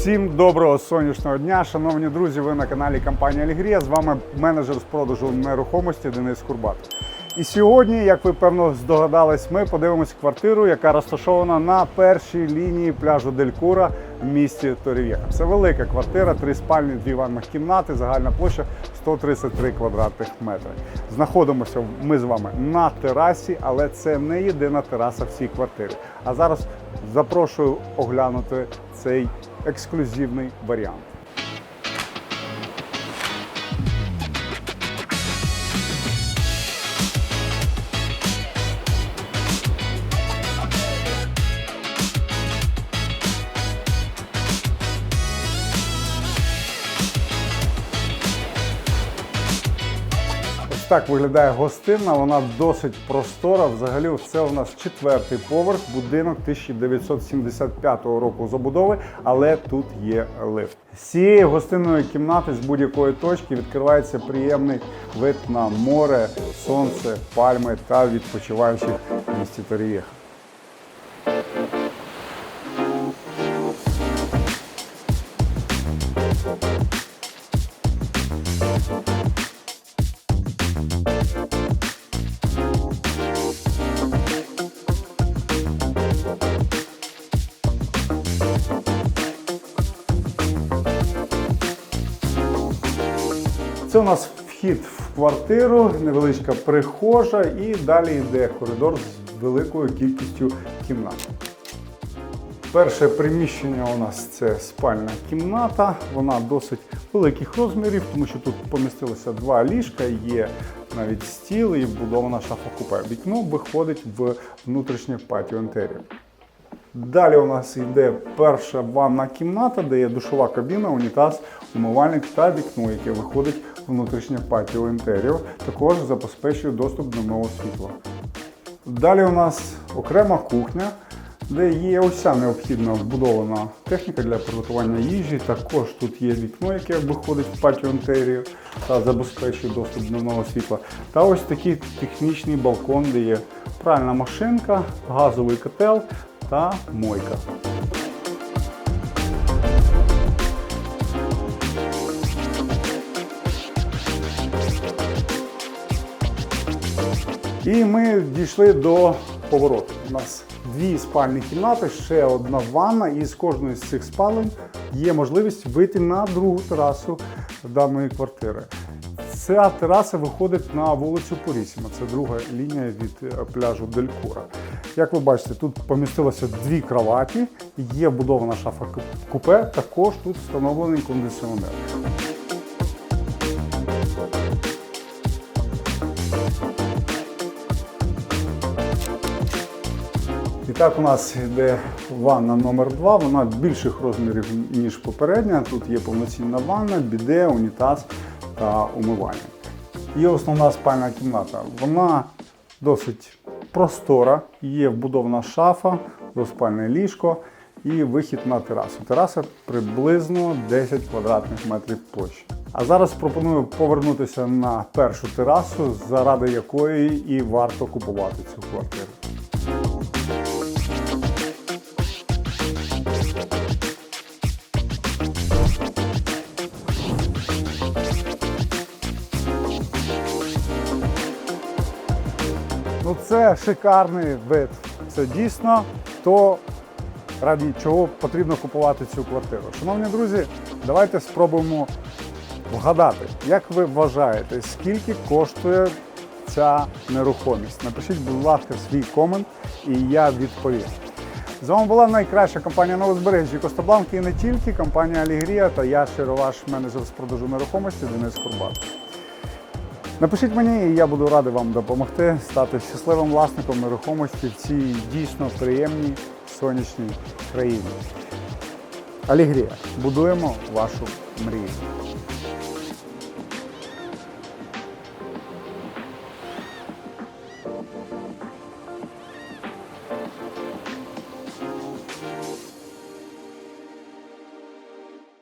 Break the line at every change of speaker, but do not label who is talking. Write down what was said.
Всім доброго сонячного дня, шановні друзі. Ви на каналі компанії Алігрія. З вами менеджер з продажу нерухомості Денис Курбат. І сьогодні, як ви певно здогадались, ми подивимося квартиру, яка розташована на першій лінії пляжу Делькура в місті Торів'єха. Це велика квартира, три спальні, дві ванних кімнати, загальна площа 133 квадратних метри. Знаходимося ми з вами на терасі, але це не єдина тераса в цій квартирі. А зараз запрошую оглянути цей ексклюзивний варіант. Так виглядає гостинна, вона досить простора. Взагалі, це у нас четвертий поверх, будинок 1975 року забудови, але тут є лифт. З цієї гостинної кімнати з будь-якої точки відкривається приємний вид на море, сонце, пальми та відпочиваючих місті Торієха. Це у нас вхід в квартиру, невеличка прихожа, і далі йде коридор з великою кількістю кімнат. Перше приміщення у нас це спальна кімната. Вона досить великих розмірів, тому що тут помістилося два ліжка, є навіть стіл і вбудована шафа купе. Вікно виходить в внутрішнє патіо інтер'єр. Далі у нас йде перша ванна кімната, де є душова кабіна, унітаз, умивальник та вікно, яке виходить внутрішнє патіо інтер'єр. Також забезпечує доступ до нового світла. Далі у нас окрема кухня, де є уся необхідна вбудована техніка для приготування їжі. Також тут є вікно, яке виходить в патіо інтер'єр та забезпечує доступ до нового світла. Та ось такий технічний балкон, де є пральна машинка, газовий котел та мойка. І ми дійшли до повороту. У нас дві спальні кімнати, ще одна ванна, і з кожної з цих спалень є можливість вийти на другу терасу даної квартири. Ця тераса виходить на вулицю Порісіма. Це друга лінія від е, пляжу Делькура. Як ви бачите, тут помістилося дві кроваті, є вбудована шафа купе, також тут встановлений кондиціонер. І так у нас йде ванна номер 2 вона більших розмірів, ніж попередня. Тут є повноцінна ванна, біде, унітаз та умивальник. Є основна спальна кімната. Вона досить простора, є вбудована шафа, двоспальне ліжко і вихід на терасу. Тераса приблизно 10 квадратних метрів площі. А зараз пропоную повернутися на першу терасу, заради якої і варто купувати цю квартиру. Ну це шикарний вид. Це дійсно то, раді чого потрібно купувати цю квартиру. Шановні друзі, давайте спробуємо вгадати, як ви вважаєте, скільки коштує ця нерухомість. Напишіть, будь ласка, свій комент, і я відповім. З вами була найкраща компанія на узбережжі Костобланки і не тільки компанія Алігрія та я щиро ваш менеджер з продажу нерухомості Денис Курбат. Напишіть мені, і я буду радий вам допомогти стати щасливим власником нерухомості в цій дійсно приємній сонячній країні. Алігрія. Будуємо вашу мрію.